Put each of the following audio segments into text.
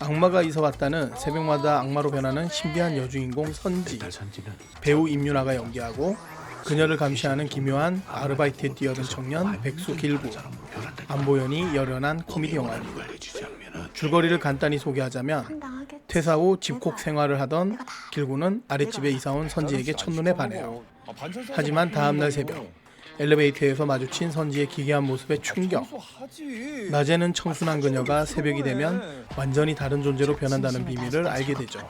악마가 이서 왔다는 새벽마다 악마로 변하는 신비한 여주인공 선지 배우 임윤아가 연기하고 그녀를 감시하는 기묘한 아르바이트에 뛰어든 청년 백수 길구 안보현이 열연한 코미디 영화입니다. 줄거리를 간단히 소개하자면. 퇴사 후 집콕 생활을 하던 길구는 아랫집에 이사온 선지에게 첫눈에 반해요. 하지만 다음날 새벽 엘리베이터에서 마주친 선지의 기괴한 모습에 충격. 낮에는 청순한 그녀가 새벽이 되면 완전히 다른 존재로 변한다는 비밀을 알게 되죠.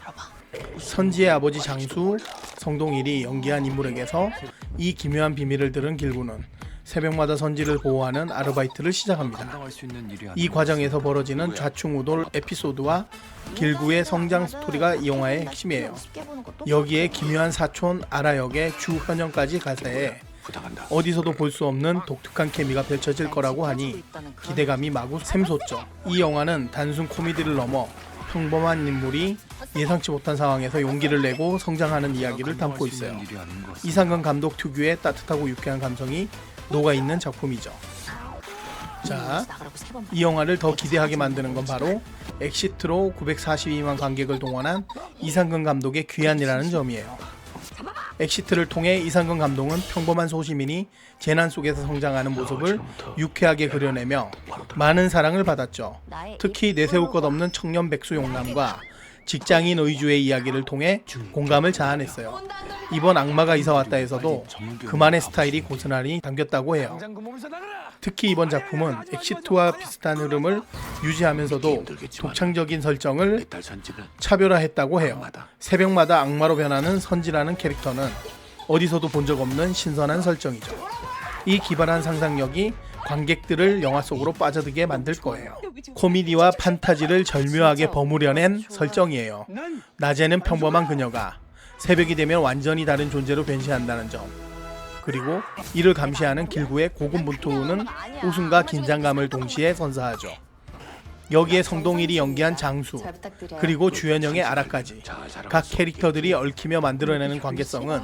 선지의 아버지 장수 성동일이 연기한 인물에게서 이 기묘한 비밀을 들은 길구는 새벽마다 선지를 보호하는 아르바이트를 시작합니다. 이 과정에서 벌어지는 좌충우돌 에피소드와 길구의 성장 스토리가 이 영화의 핵심이에요. 쉽게 보는 것도 여기에 기묘한 사촌 아라 역의 주현영까지 가세해 부탁한다. 어디서도 볼 수 없는 독특한 케미가 펼쳐질 거라고 하니 기대감이 마구 샘솟죠. 이 영화는 단순 코미디를 넘어 평범한 인물이 예상치 못한 상황에서 용기를 내고 성장하는 이야기를 담고 있어요. 이상근 감독 특유의 따뜻하고 유쾌한 감성이 녹아 있는 작품이죠. 자, 이 영화를 더 기대하게 만드는 건 바로 엑시트로 942만 관객을 동원한 이상근 감독의 귀한이라는 점이에요. 엑시트를 통해 이상근 감독은 평범한 소시민이 재난 속에서 성장하는 모습을 유쾌하게 그려내며 많은 사랑을 받았죠. 특히 내세울 것 없는 청년 백수 용남과 직장인 의주의 이야기를 통해 공감을 자아냈어요. 이번 악마가 이사 왔다 에서도 그만의 스타일이 고스란히 담겼다고 해요. 특히 이번 작품은 엑시트와 비슷한 흐름을 유지하면서도 독창적인 설정을 차별화했다고 해요. 새벽마다 악마로 변하는 선지라는 캐릭터는 어디서도 본 적 없는 신선한 설정이죠. 이 기발한 상상력이 관객들을 영화 속으로 빠져들게 만들 거예요. 코미디와 판타지를 절묘하게 버무려낸 설정이에요. 낮에는 평범한 그녀가 새벽이 되면 완전히 다른 존재로 변신한다는 점. 그리고 이를 감시하는 길구의 고군분투는 웃음과 긴장감을 동시에 선사하죠. 여기에 성동일이 연기한 장수. 그리고 주연영의 아라까지 각 캐릭터들이 얽히며 만들어내는 관계성은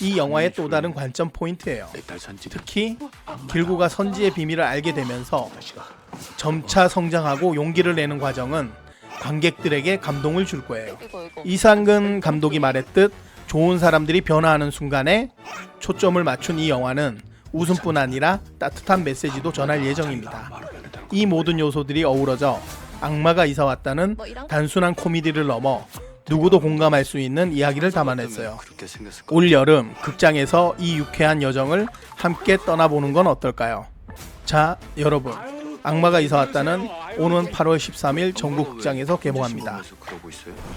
이 영화의 또 다른 관점 포인트예요. 특히 길구가 선지의 비밀을 알게 되면서 점차 성장하고 용기를 내는 과정은 관객들에게 감동을 줄 거예요. 이상근 감독이 말했듯 좋은 사람들이 변화하는 순간에 초점을 맞춘 이 영화는 웃음뿐 아니라 따뜻한 메시지도 전할 예정입니다. 이 모든 요소들이 어우러져 악마가 이사 왔다는 뭐 단순한 코미디를 넘어 누구도 공감할 수 있는 이야기를 담아냈어요. 올 여름 극장에서 이 유쾌한 여정을 함께 떠나보는 건 어떨까요? 자, 여러분. 악마가 이사 왔다는 오는 8월 13일 전국 극장에서 개봉합니다.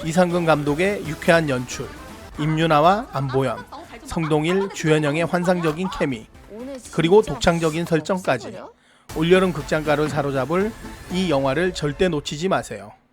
이상근 감독의 유쾌한 연출, 임윤아와 안보현, 성동일, 주현영의 환상적인 케미, 그리고 독창적인 설정까지? 올여름 극장가를 사로잡을 이 영화를 절대 놓치지 마세요.